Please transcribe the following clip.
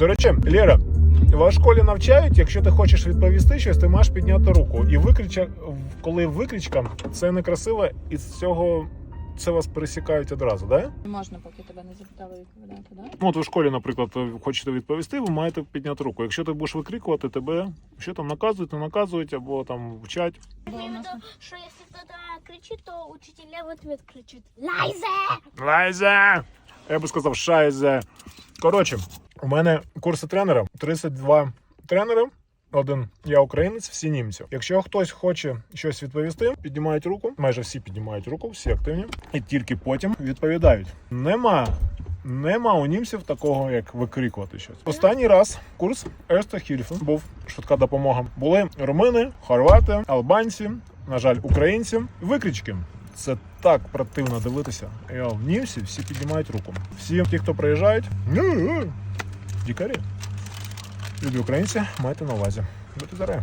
До речі, Лера, в школі навчають, якщо ти хочеш відповісти щось, ти маєш підняти руку. І викрича, коли викричка, це некрасиво, і з цього це вас пересікають одразу, да? Не можна, поки тебе не запитали відповідати, да? Ну, от ви в школі, наприклад, хочете відповісти, ви маєте підняти руку. Якщо ти будеш викрикувати, тебе що там наказують, не наказують або там вчать. Я имею в виду, что если кто-то кричит, то учителя в ответ кричат «Лайзе!» Лайзе! Я би сказав, шайзе. Коротше, у мене курси тренера 32 тренери. Один я українець, всі німці. Якщо хтось хоче щось відповісти, піднімають руку. Майже всі піднімають руку, всі активні, і тільки потім відповідають. Нема. Нема у німців такого, як викрикувати щось. Останній раз курс Ерста Хільфен був швидка допомога. Були румини, хорвати, албанці, на жаль, українці. Викрички. Це так противно дивитися. В німці всі піднімають руку. Всі ті, хто приїжджають, «Ні, дікарі. Любі українці, майте на увазі. Будьте здорові.